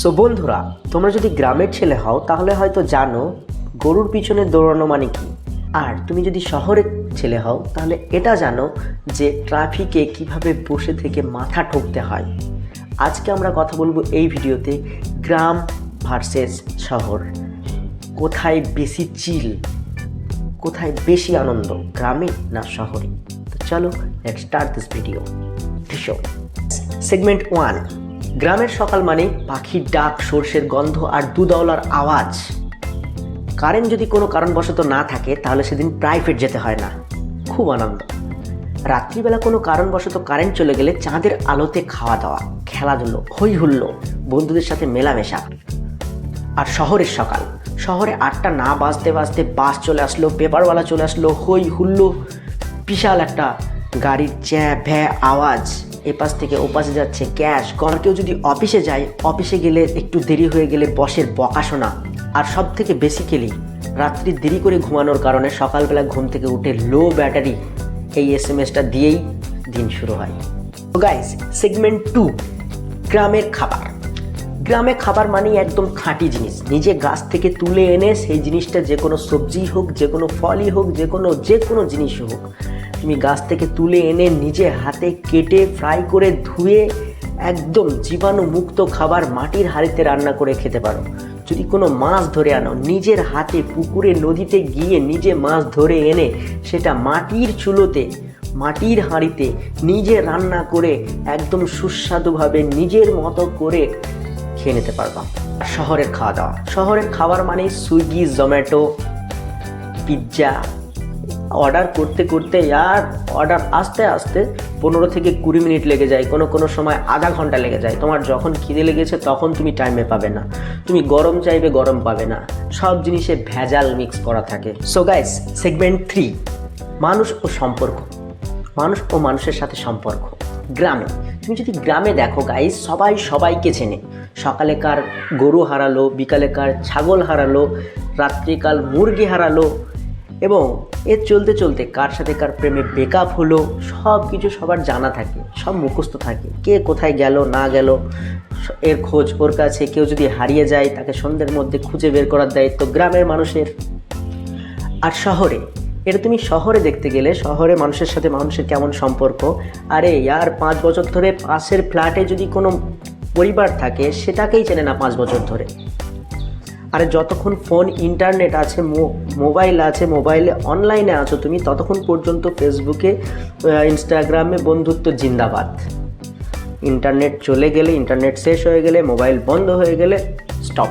So বন্ধুরা, তোমরা যদি গ্রামের ছেলে হও, তাহলে হয়তো জানো গরুর পিছনে দৌড়ানো মানে কি। আর তুমি যদি শহরের ছেলে হও, তাহলে এটা জানো যে ট্রাফিকে কীভাবে বসে থেকে মাথা ঠকতে হয়। আজকে আমরা কথা বলব এই ভিডিওতে গ্রাম ভার্সেস শহর। কোথায় বেশি চিল, কোথায় বেশি আনন্দ, গ্রামে না শহরে? তো চলো let start this video segment one গ্রামের সকাল মানে পাখির ডাক, সর্ষের গন্ধ আর দুদওলার আওয়াজ। কারেন্ট যদি কোনো কারণবশত না থাকে, তাহলে সেদিন প্রাইভেট যেতে হয় না। খুব আনন্দ। রাত্রিবেলা কোনো কারণবশত কারেন্ট চলে গেলে চাঁদের আলোতে খাওয়া দাওয়া খেলাধুলো হই হুল্লো বন্ধুদের সাথে মেলামেশা। আর শহরের সকাল, শহরে আটটা না বাজতে বাজতে বাস চলে আসলো, পেপারওয়ালা চলে আসলো হই হুল্লো বিশাল একটা গাড়ির চ্যাঁ ভ্যা আওয়াজ। এপাশ থেকে ওপাশে যাচ্ছে ক্যাশ। কর কেউ যদি অফিসে যায়, অফিসে গেলে একটু দেরি হয়ে গেলে বসের বকাশোনা আর সব থেকে বেসিক্যালি রাত্রি দেরি করে ঘুমানোর কারণে সকালবেলা ঘুম থেকে উঠে লো ব্যাটারি এই এস এম এসটা দিয়েই দিন শুরু হয়। গাইস সেগমেন্ট টু গ্রামের খাবার। গ্রামে খাবার মানেই একদম খাঁটি জিনিস। নিজে গাছ থেকে তুলে এনে সেই জিনিসটা যে কোনো সবজি হোক, যে কোনো ফলই হোক, যে কোনো যে কোনো জিনিস হোক, তুমি গাছ থেকে তুলে এনে নিজে হাতে কেটে, ফ্রাই করে ধুয়ে একদম জীবাণুমুক্ত খাবার মাটির হাঁড়িতে রান্না করে খেতে পারো। যদি কোনো মাছ ধরে আনো, নিজের হাতে পুকুরে, নদীতে গিয়ে নিজে মাছ ধরে এনে সেটা মাটির চুলোতে, মাটির হাঁড়িতে নিজে রান্না করে একদম সুস্বাদুভাবে নিজের মতো করে খেয়ে নিতে পারবা। শহরের খাওয়া দাওয়া শহরের খাবার মানে সুইগি, জোম্যাটো, পিৎজা। অর্ডার করতে করতে আর অর্ডার আসতে আসতে পনেরো থেকে কুড়ি মিনিট লেগে যায়, কোনো কোনো সময় আধা ঘণ্টা লেগে যায়। তোমার যখন খিদে লেগেছে তখন তুমি টাইমে পাবে না। তুমি গরম চাইবে, গরম পাবে না। সব জিনিসে ভেজাল মিক্স করা থাকে। সো গাইস সেগমেন্ট থ্রি মানুষ ও সম্পর্ক। মানুষ ও মানুষের সাথে সম্পর্ক। গ্রামে তুমি যদি গ্রামে দেখো গাইস সবাই সবাইকে চেনে। সকালে কার গরু হারালো, বিকালে কার ছাগল হারালো রাত্রিকাল মুরগি হারালো, এবং এর চলতে চলতে কার সাথে কার প্রেমে বেকআপ হলো, সব কিছু সবার জানা থাকে, সব মুখস্থ থাকে। কে কোথায় গেল, না গেল, এর খোঁজ ওর কাছে, কেউ যদি হারিয়ে যায়, তাকে সন্ধ্যের মধ্যে খুঁজে বের করার দায়িত্ব গ্রামের মানুষের। আর শহরে এটা তুমি শহরে দেখতে গেলে, শহরে মানুষের সাথে মানুষের কেমন সম্পর্ক? আরে ইয়ার, পাঁচ বছর ধরে পাশের ফ্ল্যাটে যদি কোনো পরিবার থাকে, সেটাকেই চেনে না পাঁচ বছর ধরে। আরে যতক্ষণ ফোন, ইন্টারনেট আছে মোবাইল আছে, মোবাইলে অনলাইনে আছো তুমি, ততক্ষণ পর্যন্ত ফেসবুকে ইনস্টাগ্রামে বন্ধুত্ব জিন্দাবাদ। ইন্টারনেট চলে গেলে, ইন্টারনেট শেষ হয়ে গেলে, মোবাইল বন্ধ হয়ে গেলে, স্টপ।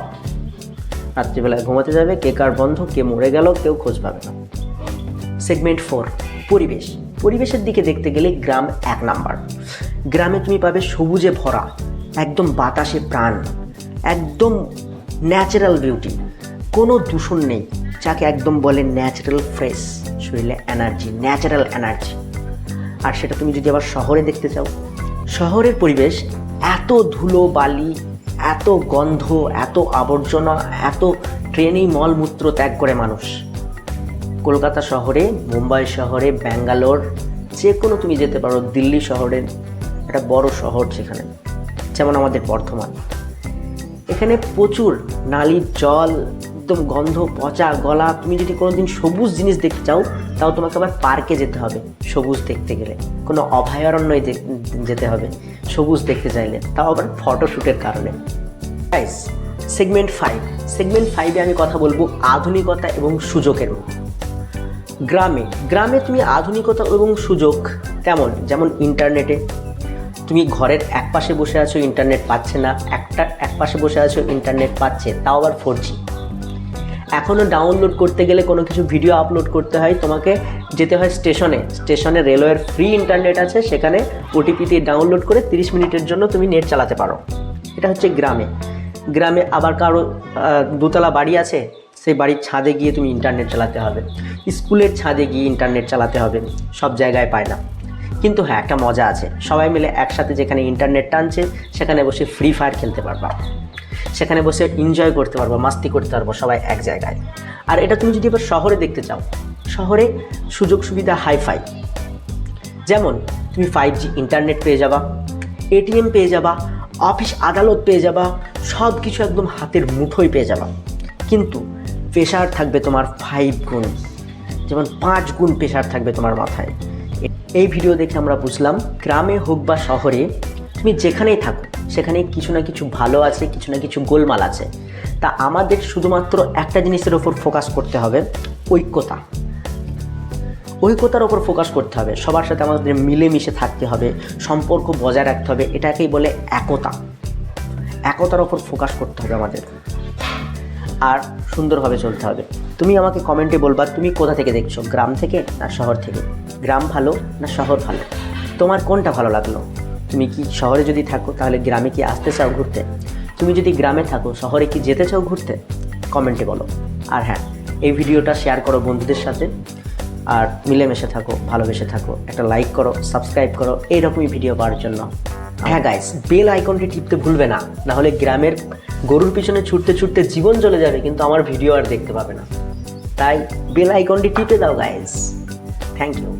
রাত্রিবেলায় ঘুমাতে যাবে, কে কার বন্ধ, কে মরে গেল, কেউ খোঁজ পাবে না। সেগমেন্ট ফোর পরিবেশ। পরিবেশের দিকে দেখতে গেলে গ্রাম এক নাম্বার। গ্রামে তুমি পাবে সবুজে ভরা, একদম বাতাসে প্রাণ, একদম ন্যাচারাল বিউটি কোনো দূষণ নেই, যাকে একদম বলে ন্যাচারাল ফ্রেশ শরীরে এনার্জি ন্যাচারাল এনার্জি আর সেটা তুমি যদি আবার শহরে দেখতে চাও, শহরের পরিবেশ এত ধুলো, বালি, এত গন্ধ, এত আবর্জনা, এত ট্রেনেই মলমূত্র ত্যাগ করে মানুষ। কলকাতা শহরে, মুম্বাই শহরে, ব্যাঙ্গালোর যে কোনো তুমি যেতে পারো, দিল্লি শহরের একটা বড় শহর সেখানে, যেমন আমাদের বর্ধমান। এখানে প্রচুর নালির জল, একদম গন্ধ, পচা গলা, তুমি যদি কোনো দিন সবুজ জিনিস দেখতে চাও, তাও তোমাকে আবার পার্কে যেতে হবে, সবুজ দেখতে গেলে। কোনো অভয়ারণ্যই যেতে হবে, সবুজ দেখতে চাইলে, তাও আবার ফটোশ্যুটের কারণে। সেগমেন্ট ফাইভ সেগমেন্ট ফাইভে আমি কথা বলব আধুনিকতা এবং সুযোগের মধ্যে গ্রামে গ্রামে তুমি আধুনিকতা এবং সুযোগ তেমন যেমন ইন্টারনেটে। তুমি ঘরের এক পাশে বসে আছো, ইন্টারনেট পাচ্ছে না। একটা এক পাশে বসে আছো, ইন্টারনেট পাচ্ছে, তাও আবার ফোর জি এখনও ডাউনলোড করতে গেলে কোনো কিছু ভিডিও আপলোড করতে হয়, তোমাকে যেতে হয় স্টেশনে। স্টেশনে রেলওয়ের ফ্রি ইন্টারনেট আছে, সেখানে ওটিপি দিয়ে ডাউনলোড করে তিরিশ মিনিটের জন্য তুমি নেট চালাতে পারো। এটা হচ্ছে গ্রামে। গ্রামে আবার কারও দোতলা বাড়ি আছে? সেই বাড়ির ছাদে গিয়ে তুমি ইন্টারনেট চালাতে হবে। স্কুলের ছাদে গিয়ে ইন্টারনেট চালাতে হবে, সব জায়গায় পায় না। কিন্তু হ্যাঁ একটা মজা আছে। সবাই মিলে একসাথে যেখানে ইন্টারনেট টানছে, সেখানে বসে ফ্রি ফায়ার খেলতে পারবা। সেখানে বসে এনজয় করতে পারব, মাস্তি করতে পারব সবাই এক জায়গায়। আর এটা তুমি যদি এবার শহরে দেখতে চাও, শহরে সুযোগ সুবিধা হাইফাই যেমন, তুমি ফাইভ জি ইন্টারনেট পেয়ে যাবা এটিএম পেয়ে যাবা অফিস আদালত পেয়ে যাবা সব কিছু একদম হাতের মুঠোয় পেয়ে যাবা। কিন্তু প্রেশার থাকবে তোমার ফাইভ গুণ। যেমন পাঁচ গুণ প্রেশার থাকবে তোমার মাথায়। এই ভিডিও দেখে আমরা বুঝলাম, গ্রামে হোক বা শহরে, তুমি যেখানেই থাকো, সেখানে কিছু না কিছু ভালো আছে, কিছু না কিছু গোলমাল আছে। তা আমাদের শুধুমাত্র একটা জিনিসের ওপর ফোকাস করতে হবে, ঐক্যতা। ঐক্যতার ওপর ফোকাস করতে হবে। সবার সাথে আমাদের মিলেমিশে থাকতে হবে, সম্পর্ক বজায় রাখতে হবে, এটাকেই বলে একতা। একতার ওপর ফোকাস করতে হবে আমাদের। আর সুন্দরভাবে চলতে হবে। তুমি আমাকে কমেন্টে বলবা, তুমি কোথা থেকে দেখছ? গ্রাম থেকে না শহর থেকে? গ্রাম ভালো না শহর ভালো? তোমার কোনটা ভালো লাগল? তুমি কি শহরে যদি থাকো, তাহলে গ্রামে কি আসতে চাও ঘুরতে? তুমি যদি গ্রামে থাকো, শহরে কি যেতে চাও ঘুরতে? কমেন্টে বলো। আর হ্যাঁ এই ভিডিওটা শেয়ার করো বন্ধুদের সাথে। আর মিলেমিশে থাকো, ভালোবেসে থাকো। একটা লাইক করো সাবস্ক্রাইব করো। এইরকমই ভিডিও পাওয়ার জন্য। হ্যাঁ গাইস বেল আইকনটি টিপতে ভুলবে না। না হলে গ্রামের গরুর পিছনে ছুটতে ছুটতে জীবন চলে যাবে, কিন্তু আমার ভিডিও আর দেখতে পাবে না। তাই বেল আইকনটি টিপে দাও গাইস থ্যাংক ইউ